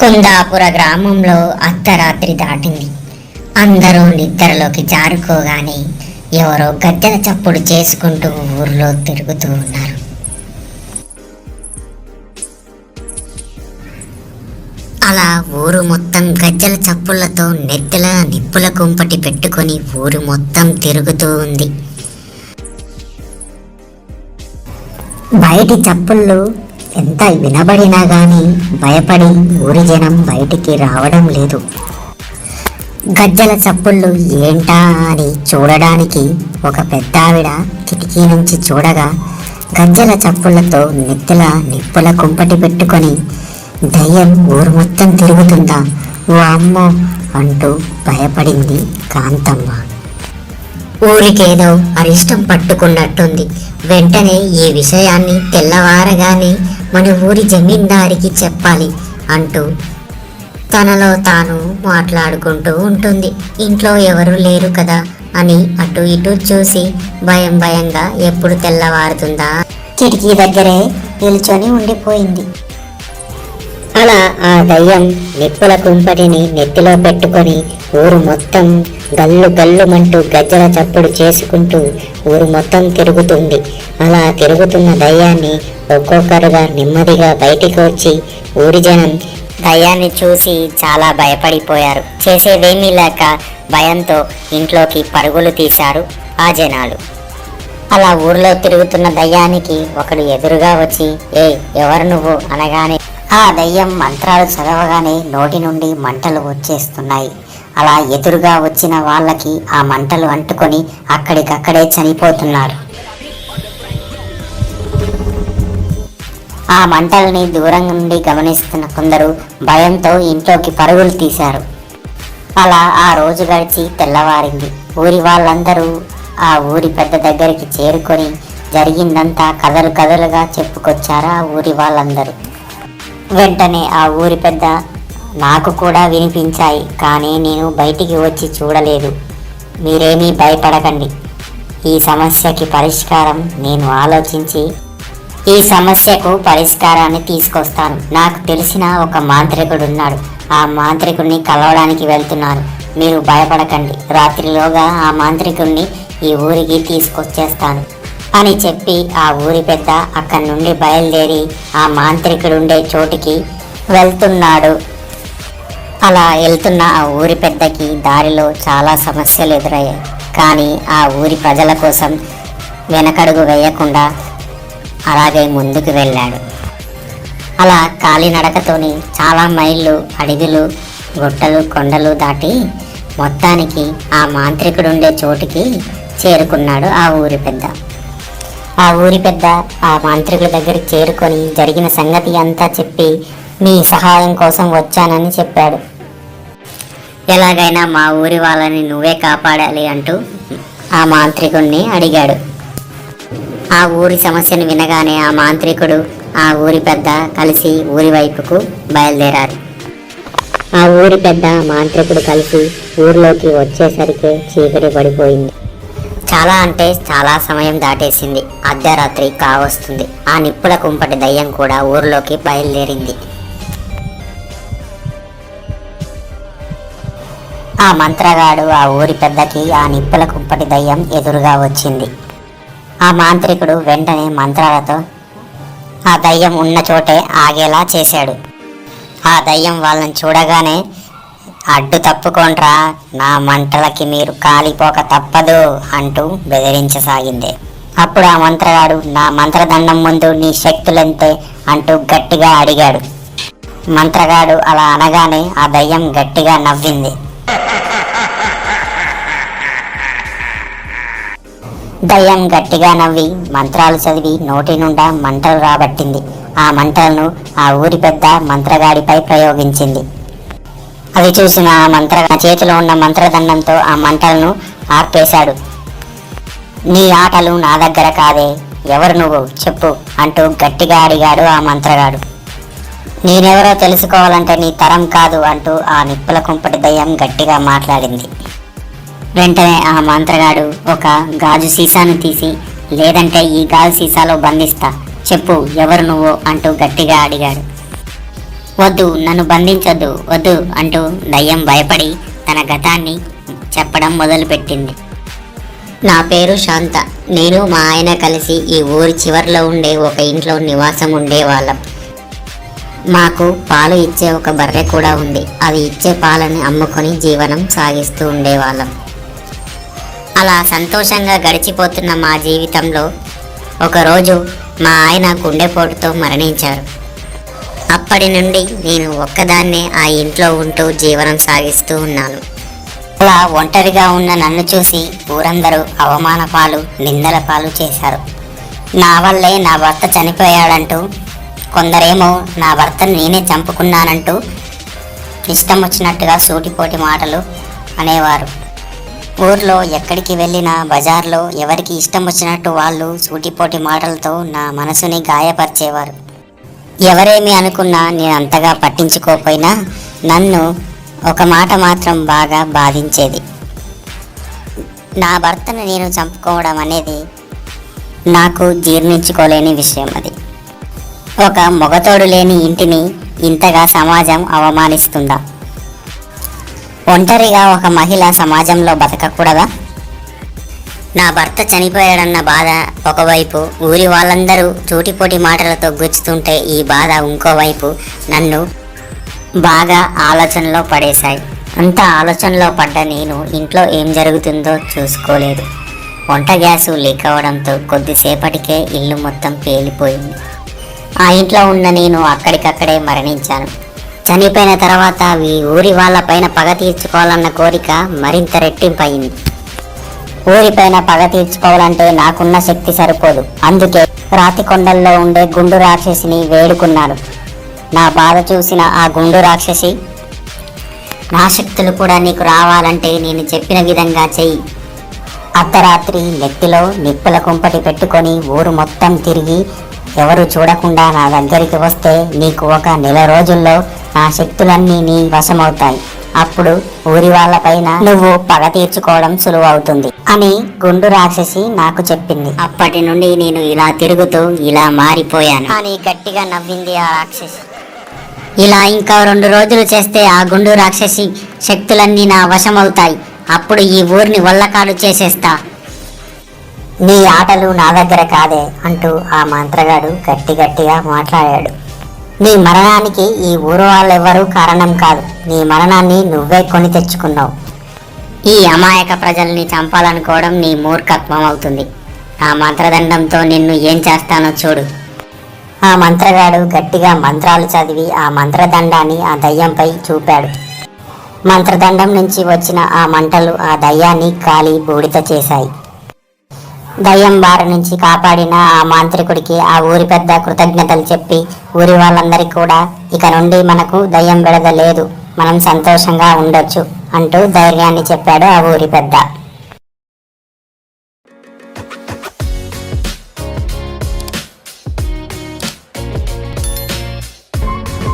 కుందాపుర గ్రామంలో అర్ధరాత్రి దాటింది. అందరూ నిద్రలోకి జారుకోగానే ఎవరో గద్దెల చప్పుడు చేసుకుంటూ ఊర్లో తిరుగుతూ ఉన్నారు. అలా ఊరు మొత్తం గజ్జల చప్పుళ్ళతో నెత్తెల నిప్పుల కుంపటి పెట్టుకొని ఊరు మొత్తం తిరుగుతూ ఉంది. బయటి చప్పుళ్ళు ఎంత వినబడినా గాని భయపడి ఊరి జనం బయటికి రావడం లేదు. గజ్జల చప్పుళ్ళు ఏంటా అని చూడడానికి ఒక పెద్దావిడ కిటికీ నుంచి చూడగా గజ్జల చప్పుళ్ళతో నెత్తుల నిప్పుల కుంపటి పెట్టుకొని దయ్యం ఊరు మొత్తం తిరుగుతుందా? ఓ అమ్మో అంటూ భయపడింది కాంతమ్మ. ఊరికేదో అరిష్టం పట్టుకున్నట్టుంది. వెంటనే ఈ విషయాన్ని తెల్లవారగానే మన ఊరి జమీందారికి చెప్పాలి అంటూ తనలో తాను మాట్లాడుకుంటూ ఉంటుంది. ఇంట్లో ఎవరు లేరు కదా అని అటు ఇటు చూసి భయం భయంగా ఎప్పుడు తెల్లవారుతుందా? కిటికీ దగ్గరే నిల్చొని ఉండిపోయింది. అలా ఆ దయ్యం నిప్పుల కుంపటిని నెత్తిలో పెట్టుకొని ఊరు మొత్తం గల్లు గల్లుమంటూ గజ్జల చప్పుడు చేసుకుంటూ ఊరు మొత్తం తిరుగుతుంది. అలా తిరుగుతున్న దయ్యాన్ని ఒక్కొక్కరుగా నెమ్మదిగా బయటికి వచ్చి ఊరి జనం దయ్యాన్ని చూసి చాలా భయపడిపోయారు. చేసేదేమీ లేక భయంతో ఇంట్లోకి పరుగులు తీశారు ఆ జనాలు. అలా ఊర్లో తిరుగుతున్న దయ్యానికి ఒకడు ఎదురుగా వచ్చి ఏ ఎవరు నువ్వు? అనగానే ఆ దయ్యం మంత్రాలు చదవగానే నోటి నుండి మంటలు వచ్చేస్తున్నాయి. అలా ఎదురుగా వచ్చిన వాళ్ళకి ఆ మంటలు అంటుకొని అక్కడికక్కడే చనిపోతున్నారు. ఆ మంటల్ని దూరం నుండి గమనిస్తున్న కొందరు భయంతో ఇంట్లోకి పరుగులు తీశారు. అలా ఆ రోజు గడిచి తెల్లవారింది. ఊరి వాళ్ళందరూ ఆ ఊరి పెద్ద దగ్గరికి చేరుకొని జరిగిందంతా కథలు కథలుగా చెప్పుకొచ్చారు ఆ ఊరి వాళ్ళందరూ. వెంటనే ఆ ఊరి పెద్ద నాకు కూడా వినిపించాయి కానీ నేను బయటికి వచ్చి చూడలేదు. మీరేమీ భయపడకండి. ఈ సమస్యకి పరిష్కారం నేను ఆలోచించి ఈ సమస్యకు పరిష్కారాన్ని తీసుకొస్తాను. నాకు తెలిసిన ఒక మాంత్రికుడు ఉన్నాడు. ఆ మాంత్రికుడిని కలవడానికి వెళ్తున్నాను. మీరు భయపడకండి. రాత్రిలోగా ఆ మాంత్రికుడిని ఈ ఊరికి తీసుకొచ్చేస్తాను. అని చెప్పి ఆ ఊరి పెద్ద అక్కడి నుండి బయలుదేరి ఆ మాంత్రికుడుండే చోటికి వెళ్తున్నాడు. అలా వెళ్తున్న ఆ ఊరి పెద్దకి దారిలో చాలా సమస్యలు ఎదురయ్యాయి. కానీ ఆ ఊరి ప్రజల కోసం వెనకడుగు వేయకుండా అలాగే ముందుకు వెళ్ళాడు. అలా కాలినడకతోని చాలా మైళ్ళు అడవిలు గుట్టలు కొండలు దాటి మొత్తానికి ఆ మాంత్రికుడుండే చోటికి చేరుకున్నాడు ఆ ఊరి పెద్ద. ఆ ఊరి పెద్ద ఆ మాంత్రికుడి దగ్గరికి చేరుకొని జరిగిన సంగతి అంతా చెప్పి మీ సహాయం కోసం వచ్చానని చెప్పాడు. ఎలాగైనా మా ఊరి వాళ్ళని నువ్వే కాపాడాలి అంటూ ఆ మాంత్రికుడిని అడిగాడు. ఆ ఊరి సమస్యను వినగానే ఆ మాంత్రికుడు ఆ ఊరి పెద్ద కలిసి ఊరి వైపుకు బయలుదేరారు. ఆ ఊరి పెద్ద మాంత్రికుడు కలిసి ఊర్లోకి వచ్చేసరికి చీకటి పడిపోయింది. చాలా అంటే చాలా సమయం దాటేసింది. అర్ధరాత్రి కావస్తుంది. ఆ నిప్పుల కుంపటి దయ్యం కూడా ఊర్లోకి బయలుదేరింది. ఆ మంత్రగాడు ఆ ఊరి పెద్దకి ఆ నిప్పుల కుంపటి దయ్యం ఎదురుగా వచ్చింది. ఆ మాంత్రికుడు వెంటనే మంత్రాలతో ఆ దయ్యం ఉన్న చోటే ఆగేలా చేశాడు. ఆ దయ్యం వాళ్ళని చూడగానే అడ్డు తప్పుకోండ్రా. నా మంటలకి మీరు కాలిపోక తప్పదు అంటూ బెదిరించసాగింది. అప్పుడు ఆ మంత్రగాడు నా మంత్రదండం ముందు నీ శక్తులెంతే అంటూ గట్టిగా అడిగాడు. మంత్రగాడు అలా అనగానే ఆ దయ్యం గట్టిగా నవ్వింది. దయ్యం గట్టిగా నవ్వి మంత్రాలు చదివి నోటి నుండా మంటలు రాబట్టింది. ఆ మంటలను ఆ ఊరి పెద్ద మంత్రగాడిపై ప్రయోగించింది. అవి చూసిన ఆ మంత్ర చేతిలో ఉన్న మంత్రదండంతో ఆ మంటలను ఆర్పేశాడు. నీ ఆటలు నా దగ్గర కాదే ఎవరు నువ్వు చెప్పు అంటూ గట్టిగా అడిగాడు ఆ మంత్రగాడు. నేనెవరో తెలుసుకోవాలంటే నీ తరం కాదు అంటూ ఆ నిప్పుల కుంపటి దయ్యం గట్టిగా మాట్లాడింది. వెంటనే ఆ మంత్రగాడు ఒక గాజు సీసాను తీసి లేదంటే ఈ గాజు సీసాలో బంధిస్తా చెప్పు ఎవరు నువ్వు అంటూ గట్టిగా అడిగాడు. వద్దు నన్ను బంధించొద్దు వద్దు అంటూ దయ్యం భయపడి తన గతాన్ని చెప్పడం మొదలుపెట్టింది. నా పేరు శాంత. నేను మా ఆయన కలిసి ఈ ఊరి చివర్లో ఉండే ఒక ఇంట్లో నివాసం ఉండేవాళ్ళం. మాకు పాలు ఇచ్చే ఒక బర్రె కూడా ఉంది. అది ఇచ్చే పాలని అమ్ముకొని జీవనం సాగిస్తూ ఉండేవాళ్ళం. అలా సంతోషంగా గడిచిపోతున్న మా జీవితంలో ఒకరోజు మా ఆయన గుండెపోటుతో మరణించారు. అప్పటి నుండి నేను ఒక్కదాన్నే ఆ ఇంట్లో ఉంటూ జీవనం సాగిస్తూ ఉన్నాను. అలా ఒంటరిగా ఉన్న నన్ను చూసి ఊరందరూ అవమాన పాలు నిందల పాలు చేశారు. నా వల్లే నా భర్త చనిపోయాడంటూ కొందరేమో నా భర్తను నేనే చంపుకున్నానంటూ ఇష్టం వచ్చినట్టుగా సూటిపోటి మాటలు అనేవారు. ఊర్లో ఎక్కడికి వెళ్ళినా బజార్లో ఎవరికి ఇష్టం వచ్చినట్టు వాళ్ళు సూటిపోటి మాటలతో నా మనసుని గాయపరిచేవారు. ఎవరేమి అనుకున్నా నేను అంతగా పట్టించుకోకపోయినా నన్ను ఒక మాట మాత్రం బాగా బాధించేది. నా భర్తను నేను చంపుకోవడం అనేది నాకు జీర్ణించుకోలేని విషయం అది. ఒక మొగతోడు లేని ఇంటిని ఇంతగా సమాజం అవమానిస్తుందా? ఒంటరిగా ఒక మహిళ సమాజంలో బతకకూడదా? నా భర్త చనిపోయాడన్న బాధ ఒకవైపు ఊరి వాళ్ళందరూ చూటిపోటి మాటలతో గుచ్చుతుంటే ఈ బాధ ఇంకోవైపు నన్ను బాగా ఆలోచనలో పడేశాయి. అంత ఆలోచనలో పడ్డ నేను ఇంట్లో ఏం జరుగుతుందో చూసుకోలేదు. వంట గ్యాసు లీక్ అవడంతో కొద్దిసేపటికే ఇల్లు మొత్తం పేలిపోయింది. ఆ ఇంట్లో ఉన్న నేను అక్కడికక్కడే మరణించాను. చనిపోయిన తర్వాత ఈ ఊరి వాళ్ళపైన పగ తీర్చుకోవాలన్న కోరిక మరింత రెట్టింపయింది. ఊరిపైన పగ తీర్చుకోవాలంటే నాకున్న శక్తి సరిపోదు. అందుకే రాతి కొండల్లో ఉండే గుండు రాక్షసిని వేడుకున్నాను. నా బాధ చూసిన ఆ గుండు రాక్షసి నా శక్తులు కూడా నీకు రావాలంటే నేను చెప్పిన విధంగా చెయ్యి. అర్ధరాత్రి నెత్తిలో నిప్పుల కుంపటి పెట్టుకొని ఊరు మొత్తం తిరిగి ఎవరు చూడకుండా నా దగ్గరికి వస్తే నీకు ఒక నెల రోజుల్లో నా శక్తులన్నీ నీ వశమవుతాయి. అప్పుడు ఊరి వాళ్ళపైన నువ్వు పగ తీర్చుకోవడం సులువవుతుంది అని గుండు రాక్షసి నాకు చెప్పింది. అప్పటి నుండి నేను ఇలా తిరుగుతూ ఇలా మారిపోయాను. అని గట్టిగా నవ్వింది ఆ రాక్షసి. ఇలా ఇంకా రెండు రోజులు చేస్తే ఆ గుండు రాక్షసి శక్తులన్నీ నా వశమవుతాయి. అప్పుడు ఈ ఊరిని వల్లకాడు చేసేస్తా. నీ ఆటలు నా దగ్గర కాదే అంటూ ఆ మంత్రగాడు గట్టి గట్టిగా మాట్లాడాడు. నీ మరణానికి ఈ ఊరు వాళ్ళెవ్వరూ కారణం కాదు. నీ మరణాన్ని నువ్వే కొని తెచ్చుకున్నావు. ఈ అమాయక ప్రజల్ని చంపాలనుకోవడం నీ మూర్ఖత్వం అవుతుంది. ఆ మంత్రదండంతో నిన్ను ఏం చేస్తానో చూడు. ఆ మంత్రగాడు గట్టిగా మంత్రాలు చదివి ఆ మంత్రదండాన్ని ఆ దయ్యంపై చూపాడు. మంత్రదండం నుంచి వచ్చిన ఆ మంటలు ఆ దయ్యాన్ని కాలి బూడిద చేశాయి. దయ్యం బారి నుంచి కాపాడిన ఆ మాంత్రికుడికి ఆ ఊరి పెద్ద కృతజ్ఞతలు చెప్పి ఊరి వాళ్ళందరికీ కూడా ఇక నుండి మనకు దయ్యం విడద లేదు మనం సంతోషంగా ఉండొచ్చు అంటూ ధైర్యాన్ని చెప్పాడు ఆ ఊరి పెద్ద.